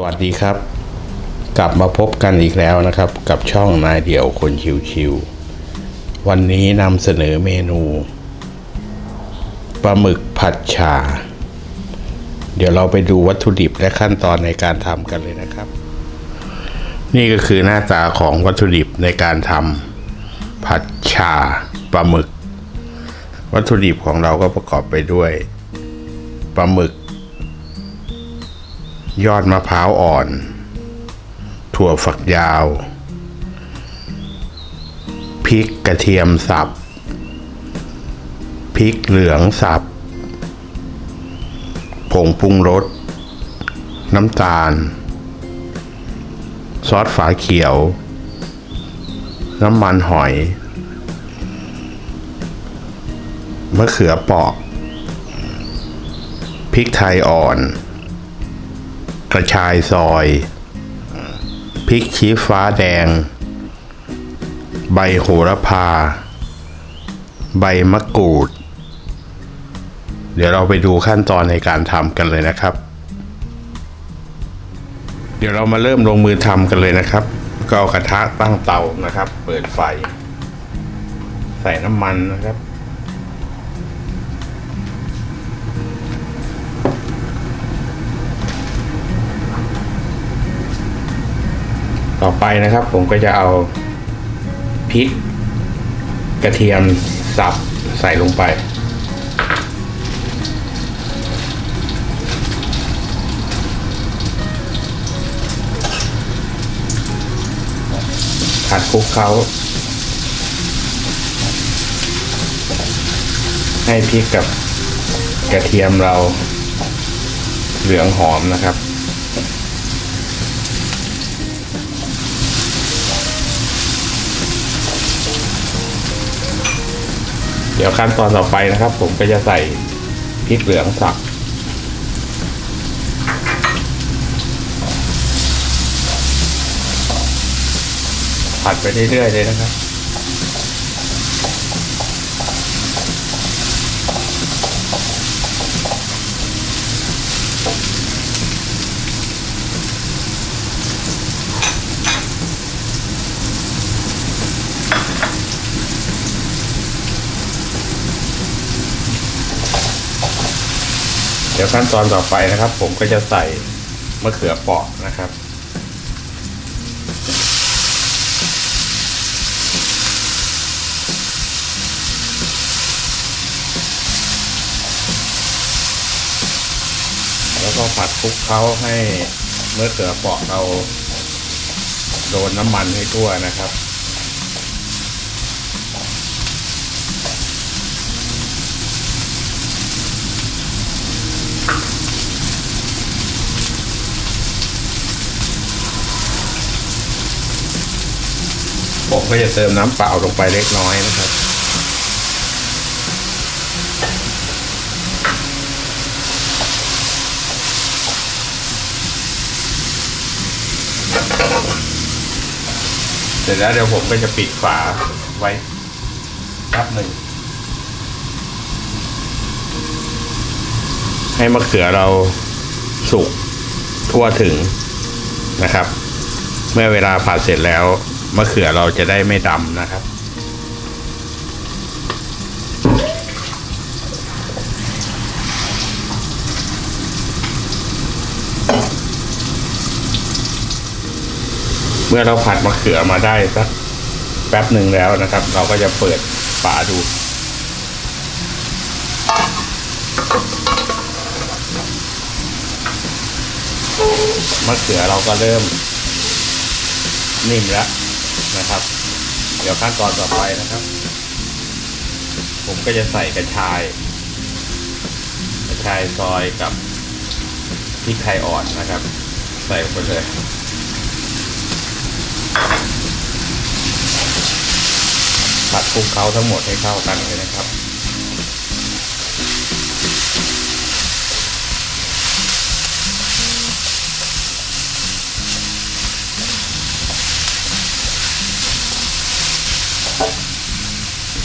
วัสดีครับ กลับมาพบกันอีกแล้วนะครับ กับช่องนายเดี่ยวคนชิวๆวันนี้นำเสนอเมนูปลาหมึกผัดชา เดี๋ยวเราไปดูวัตถุดิบและขั้นตอนในการทำกันเลยนะครับ นี่ก็คือหน้าตาของวัตถุดิบในการทำผัดชาปลาหมึก วัตถุดิบของเราก็ประกอบไปด้วยปลาหมึก ยอดมะพร้าวอ่อน ถั่วฝักยาว พริกกระเทียมสับ พริกเหลืองสับ ผงปรุงรส น้ำตาล ซอสฝาเขียว น้ำมันหอย มะเขือเปอกพริกไทยอ่อน กระชายซอยพริกชี้ฟ้าแดง ใบโหระพา ใบมะกรูด เดี๋ยวเราไปดูขั้นตอนในการทำกันเลยนะครับ เดี๋ยวเรามาเริ่มลงมือทำกันเลยนะครับ ก็เอากระทะตั้งเตานะครับ เปิดไฟ ใส่น้ำมันนะครับ ต่อไปนะครับผมก็จะเอาพริก กระเทียมสับใส่ลงไป ผัดคลุกเขาให้พริกกับกระเทียมเราเหลืองหอมนะครับ ดี๋ยวขั้นตอนต่อไปนะครับ ผมก็จะใส่พริกเหลืองสับผัดไปเรื่อยๆเลยนะครับ ดี๋ยวขั้นตอนต่อไปนะครับ ผมก็จะใส่มะเขือเปราะนะครับ แล้วก็ผัดคลุกเคล้าให้มะเขือเปราะเราโดนน้ำมันให้ทั่วนะครับ ผมก็จะเติมน้ำเปล่าลงไปเล็กน้อยนะครับ เสร็จแล้วเดี๋ยวผมก็จะปิดฝาไว้แป๊บหนึ่ง ให้มะเขือเราสุกทั่วถึงนะครับ เมื่อเวลาผัดเสร็จแล้ว มะเขือเราจะได้ไม่ดำนะครับ เมื่อเราผัดมะเขือมาได้สักแป๊บหนึ่งแล้วนะครับ เราก็จะเปิดฝาดูมะเขือเราก็เริ่มนิ่มแล้ว นะครับ เดี๋ยวขั้นตอนต่อไปนะครับ ผมก็จะใส่กระชาย กระชายซอยกับพริกไทยอ่อนนะครับ ใส่ลงไปเลยผัดคลุกเคล้าทั้งหมดให้เข้ากันเลยนะครับ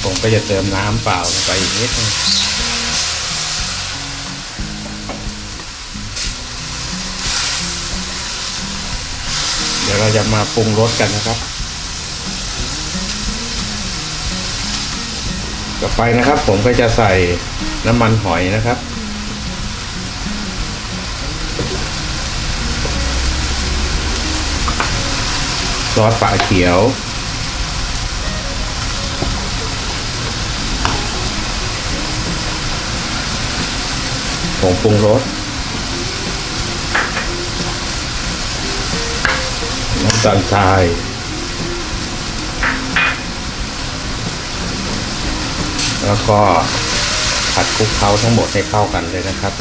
ผมก็จะเติมน้ำเปล่าลงไปอีกนิดนึงเดี๋ยวเราจะมาปรุงรสกันนะครับ ต่อไปนะครับ ผมก็จะใส่น้ำมันหอยนะครับซอสปลาเขียว ผงปรุงรสน้ำตาลทรายแล้วก็ผัดคลุกเคล้าทั้งหมดให้เข้ากันเลยนะครับ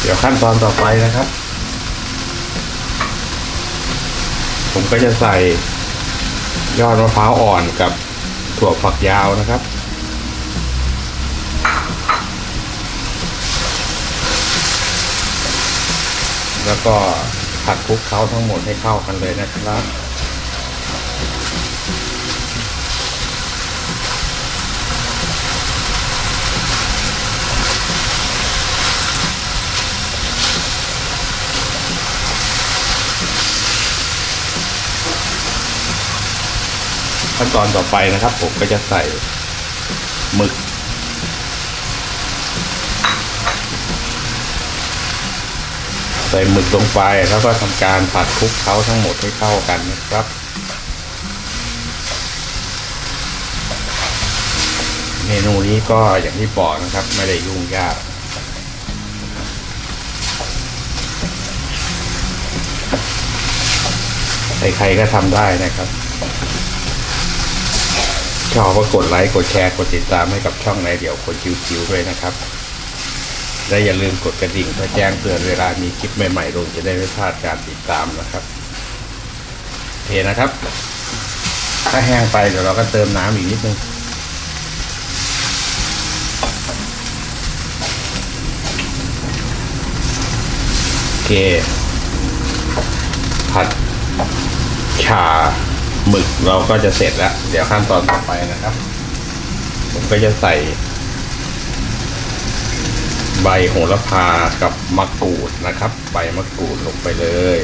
เดี๋ยวขั้นตอนต่อไปนะครับ ผมก็จะใส่ยอดมะพร้าวอ่อนกับถั่วฝักยาวนะครับ แล้วก็ผัดคลุกเคล้าทั้งหมดให้เข้ากันเลยนะครับ ขั้นตอนต่อไปนะครับ ผมก็จะใส่หมึก ใส่หมึกลงไปแล้วก็ทำการผัดคลุกเคล้าทั้งหมดให้เข้ากันนะครับเมนูนี้ก็อย่างที่บอกนะครับ ไม่ได้ยุ่งยาก ใครๆก็ทำได้นะครับ ชอบก็กดไลค์ กดแชร์ กดติดตามให้กับช่องในเดี๋ยวคนจิ๋วๆด้วยนะครับ และอย่าลืมกดกระดิ่งเพื่อแจ้งเตือนเวลามีคลิปใหม่ๆลงจะได้ไม่พลาดการติดตามนะครับเคนะครับ ถ้าแห้งไปเดี๋ยวเราก็เติมน้ำอีกนิดนึงโอเคผัดชา หมึกเราก็จะเสร็จแล้ว เดี๋ยวขั้นตอนต่อไปนะครับ ผมก็จะใส่ ใบโหระพากับมะกรูดนะครับ ใบมะกรูดลงไปเลย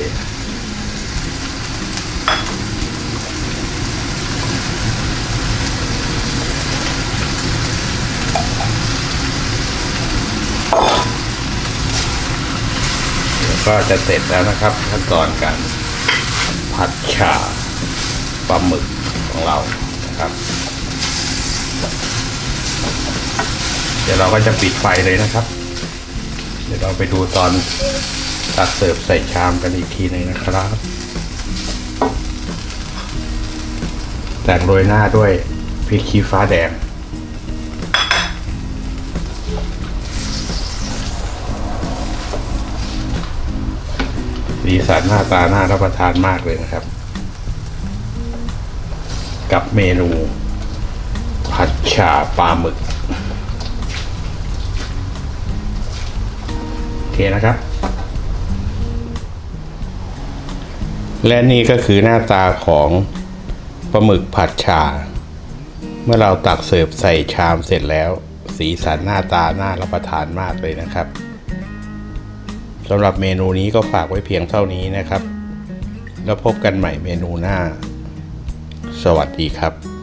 ก็จะเสร็จแล้วนะครับขั้นตอนการผัดฉ่า ปลาหมึกของเรานะครับ เดี๋ยวเราก็จะปิดไฟเลยนะครับ เดี๋ยวเราไปดูตอนตักเสิร์ฟใส่ชามกันอีกทีหนึ่งนะครับแต่งโรยหน้าด้วยพริกขี้ฟ้าแดงสีสันหน้าตาหน่ารับประทานมากเลยนะครับ กับเมนูผัดฉ่าปลาหมึกโอเคนะครับ และนี่ก็คือหน้าตาของปลาหมึกผัดฉ่าเมื่อเราตักเสิร์ฟใส่ชามเสร็จแล้ว สีสันหน้าตาน่ารับประทานมากเลยนะครับสำหรับเมนูนี้ก็ฝากไว้เพียงเท่านี้นะครับ แล้วพบกันใหม่เมนูหน้า สวัสดีครับ